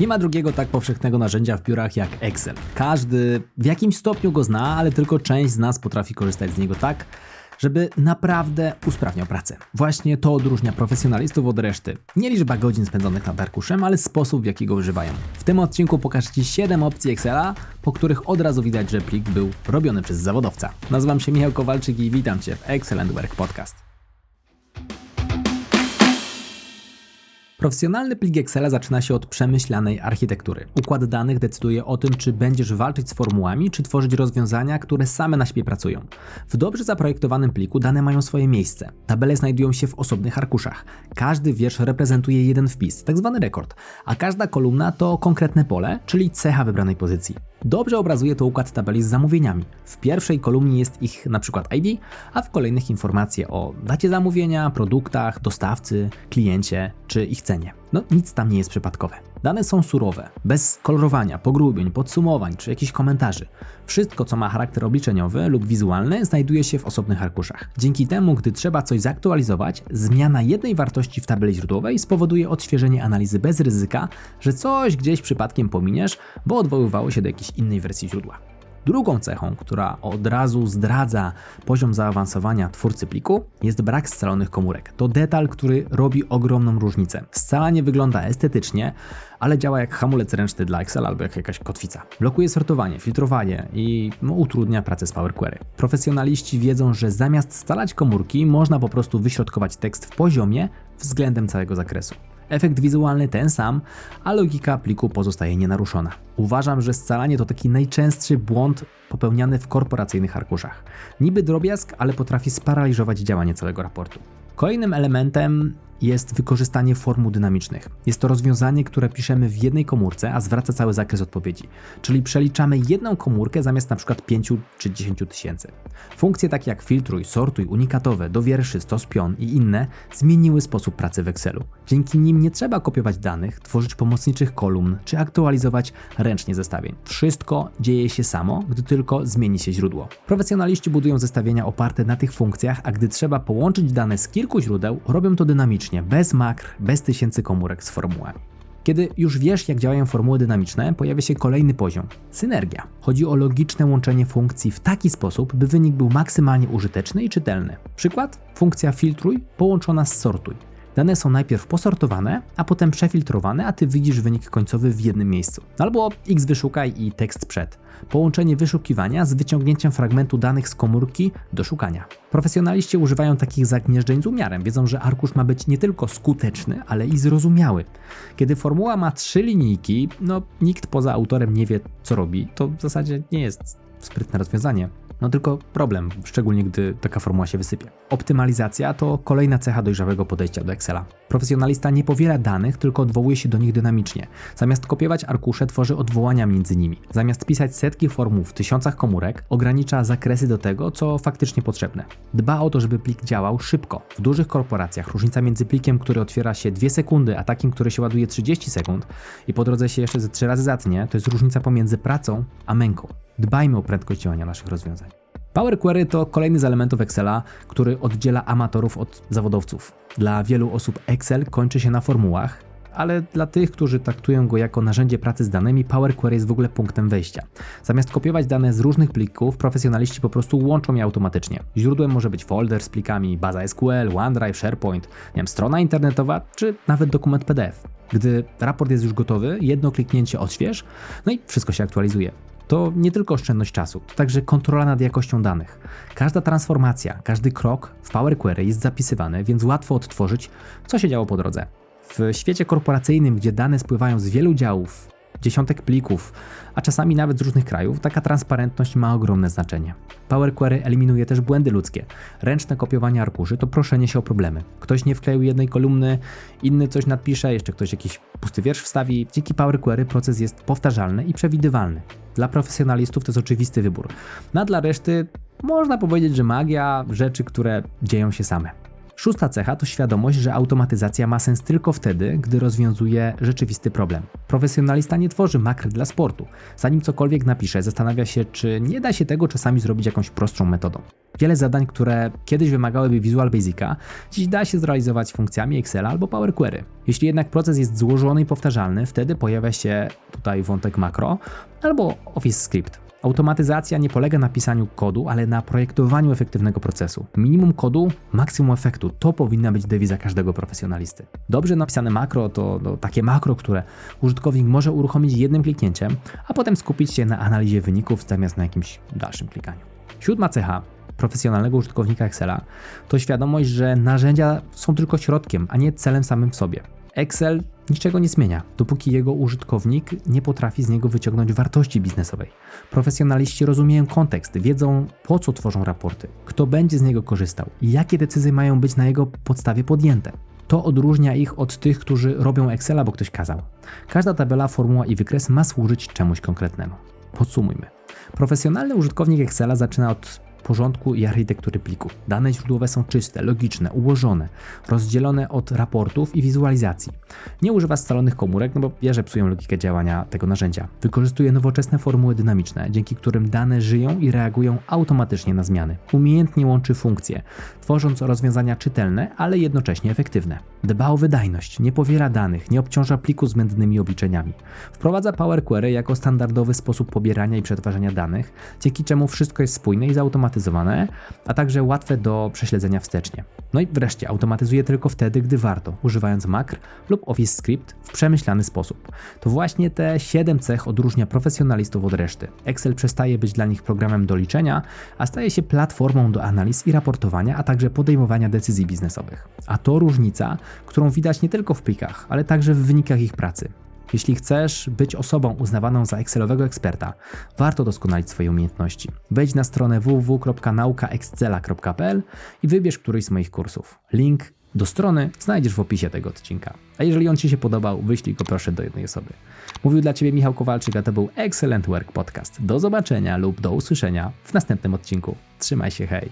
Nie ma drugiego tak powszechnego narzędzia w biurach jak Excel. Każdy w jakimś stopniu go zna, ale tylko część z nas potrafi korzystać z niego tak, żeby naprawdę usprawniał pracę. Właśnie to odróżnia profesjonalistów od reszty. Nie liczba godzin spędzonych nad arkuszem, ale sposób, w jaki go używają. W tym odcinku pokażę Ci 7 opcji Excela, po których od razu widać, że plik był robiony przez zawodowca. Nazywam się Michał Kowalczyk i witam Cię w Excel Work Podcast. Profesjonalny plik Excela zaczyna się od przemyślanej architektury. Układ danych decyduje o tym, czy będziesz walczyć z formułami, czy tworzyć rozwiązania, które same na siebie pracują. W dobrze zaprojektowanym pliku dane mają swoje miejsce. Tabele znajdują się w osobnych arkuszach. Każdy wiersz reprezentuje jeden wpis, tak zwany rekord, a każda kolumna to konkretne pole, czyli cecha wybranej pozycji. Dobrze obrazuje to układ tabeli z zamówieniami. W pierwszej kolumnie jest ich przykład ID, a w kolejnych informacje o dacie zamówienia, produktach, dostawcy, kliencie czy ich cenie. No nic tam nie jest przypadkowe. Dane są surowe, bez kolorowania, pogrubień, podsumowań czy jakichś komentarzy. Wszystko, co ma charakter obliczeniowy lub wizualny, znajduje się w osobnych arkuszach. Dzięki temu, gdy trzeba coś zaktualizować, zmiana jednej wartości w tabeli źródłowej spowoduje odświeżenie analizy bez ryzyka, że coś gdzieś przypadkiem pominiesz, bo odwoływało się do jakiejś innej wersji źródła. Drugą cechą, która od razu zdradza poziom zaawansowania twórcy pliku, jest brak scalonych komórek. To detal, który robi ogromną różnicę. Scalanie wygląda estetycznie, ale działa jak hamulec ręczny dla Excel albo jak jakaś kotwica. Blokuje sortowanie, filtrowanie i no, utrudnia pracę z Power Query. Profesjonaliści wiedzą, że zamiast scalać komórki, można po prostu wyśrodkować tekst w poziomie względem całego zakresu. Efekt wizualny ten sam, a logika pliku pozostaje nienaruszona. Uważam, że scalanie to taki najczęstszy błąd popełniany w korporacyjnych arkuszach. Niby drobiazg, ale potrafi sparaliżować działanie całego raportu. Kolejnym elementem jest wykorzystanie formuł dynamicznych. Jest to rozwiązanie, które piszemy w jednej komórce, a zwraca cały zakres odpowiedzi. Czyli przeliczamy jedną komórkę zamiast na przykład 5 czy 10 tysięcy. Funkcje takie jak filtruj, sortuj, unikatowe, do wierszy, stos pion i inne zmieniły sposób pracy w Excelu. Dzięki nim nie trzeba kopiować danych, tworzyć pomocniczych kolumn czy aktualizować ręcznie zestawień. Wszystko dzieje się samo, gdy tylko zmieni się źródło. Profesjonaliści budują zestawienia oparte na tych funkcjach, a gdy trzeba połączyć dane z kilku źródeł, robią to dynamicznie, bez makr, bez tysięcy komórek z formułami. Kiedy już wiesz, jak działają formuły dynamiczne, pojawia się kolejny poziom synergia. Chodzi o logiczne łączenie funkcji w taki sposób, by wynik był maksymalnie użyteczny i czytelny. Przykład: funkcja filtruj połączona z sortuj. Dane są najpierw posortowane, a potem przefiltrowane, a ty widzisz wynik końcowy w jednym miejscu. Albo x wyszukaj i tekst przed. Połączenie wyszukiwania z wyciągnięciem fragmentu danych z komórki do szukania. Profesjonaliści używają takich zagnieżdżeń z umiarem. Wiedzą, że arkusz ma być nie tylko skuteczny, ale i zrozumiały. Kiedy formuła ma trzy linijki, no nikt poza autorem nie wie, co robi. To w zasadzie nie jest sprytne rozwiązanie. No tylko problem, szczególnie gdy taka formuła się wysypie. Optymalizacja to kolejna cecha dojrzałego podejścia do Excela. Profesjonalista nie powiela danych, tylko odwołuje się do nich dynamicznie. Zamiast kopiować arkusze, tworzy odwołania między nimi. Zamiast pisać setki formuł w tysiącach komórek, ogranicza zakresy do tego, co faktycznie potrzebne. Dba o to, żeby plik działał szybko. W dużych korporacjach różnica między plikiem, który otwiera się 2 sekundy, a takim, który się ładuje 30 sekund i po drodze się jeszcze ze 3 razy zatnie, to jest różnica pomiędzy pracą a męką. Dbajmy o prędkość działania naszych rozwiązań. Power Query to kolejny z elementów Excela, który oddziela amatorów od zawodowców. Dla wielu osób Excel kończy się na formułach, ale dla tych, którzy traktują go jako narzędzie pracy z danymi, Power Query jest w ogóle punktem wejścia. Zamiast kopiować dane z różnych plików, profesjonaliści po prostu łączą je automatycznie. Źródłem może być folder z plikami, baza SQL, OneDrive, SharePoint, nie wiem, strona internetowa czy nawet dokument PDF. Gdy raport jest już gotowy, jedno kliknięcie odśwież, no i wszystko się aktualizuje to nie tylko oszczędność czasu, to także kontrola nad jakością danych. Każda transformacja, każdy krok w Power Query jest zapisywany, więc łatwo odtworzyć, co się działo po drodze. W świecie korporacyjnym, gdzie dane spływają z wielu działów, dziesiątek plików, a czasami nawet z różnych krajów, taka transparentność ma ogromne znaczenie. Power Query eliminuje też błędy ludzkie. Ręczne kopiowanie arkuszy to proszenie się o problemy. Ktoś nie wkleił jednej kolumny, inny coś nadpisze, jeszcze ktoś jakiś pusty wiersz wstawi. Dzięki Power Query proces jest powtarzalny i przewidywalny. Dla profesjonalistów to jest oczywisty wybór. No a dla reszty można powiedzieć, że magia, rzeczy, które dzieją się same. Szósta cecha to świadomość, że automatyzacja ma sens tylko wtedy, gdy rozwiązuje rzeczywisty problem. Profesjonalista nie tworzy makr dla sportu. Zanim cokolwiek napisze, zastanawia się, czy nie da się tego czasami zrobić jakąś prostszą metodą. Wiele zadań, które kiedyś wymagałyby Visual Basica, dziś da się zrealizować funkcjami Excela albo Power Query. Jeśli jednak proces jest złożony i powtarzalny, wtedy pojawia się tutaj wątek makro albo Office Script. Automatyzacja nie polega na pisaniu kodu, ale na projektowaniu efektywnego procesu. Minimum kodu, maksimum efektu. To powinna być dewiza każdego profesjonalisty. Dobrze napisane makro to, to takie makro, które użytkownik może uruchomić jednym kliknięciem, a potem skupić się na analizie wyników zamiast na jakimś dalszym klikaniu. Siódma cecha profesjonalnego użytkownika Excela to świadomość, że narzędzia są tylko środkiem, a nie celem samym w sobie. Excel niczego nie zmienia, dopóki jego użytkownik nie potrafi z niego wyciągnąć wartości biznesowej. Profesjonaliści rozumieją kontekst, wiedzą po co tworzą raporty, kto będzie z niego korzystał i jakie decyzje mają być na jego podstawie podjęte. To odróżnia ich od tych, którzy robią Excela, bo ktoś kazał. Każda tabela, formuła i wykres ma służyć czemuś konkretnemu. Podsumujmy. Profesjonalny użytkownik Excela zaczyna od porządku i architektury pliku. Dane źródłowe są czyste, logiczne, ułożone, rozdzielone od raportów i wizualizacji. Nie używa scalonych komórek, no bo wie, że psują logikę działania tego narzędzia. Wykorzystuje nowoczesne formuły dynamiczne, dzięki którym dane żyją i reagują automatycznie na zmiany. Umiejętnie łączy funkcje, tworząc rozwiązania czytelne, ale jednocześnie efektywne. Dba o wydajność, nie powiela danych, nie obciąża pliku zbędnymi obliczeniami. Wprowadza Power Query jako standardowy sposób pobierania i przetwarzania danych, dzięki czemu wszystko jest spójne i zautomatyzowane, a także łatwe do prześledzenia wstecznie. No i wreszcie automatyzuje tylko wtedy, gdy warto, używając makr lub Office Script w przemyślany sposób. To właśnie te 7 cech odróżnia profesjonalistów od reszty. Excel przestaje być dla nich programem do liczenia, a staje się platformą do analiz i raportowania, a także podejmowania decyzji biznesowych. A to różnica, którą widać nie tylko w plikach, ale także w wynikach ich pracy. Jeśli chcesz być osobą uznawaną za Excelowego eksperta, warto doskonalić swoje umiejętności. Wejdź na stronę www.naukaexcela.pl i wybierz któryś z moich kursów. Link do strony znajdziesz w opisie tego odcinka. A jeżeli on Ci się podobał, wyślij go proszę do jednej osoby. Mówił dla Ciebie Michał Kowalczyk, a to był Excellent Work Podcast. Do zobaczenia lub do usłyszenia w następnym odcinku. Trzymaj się, hej!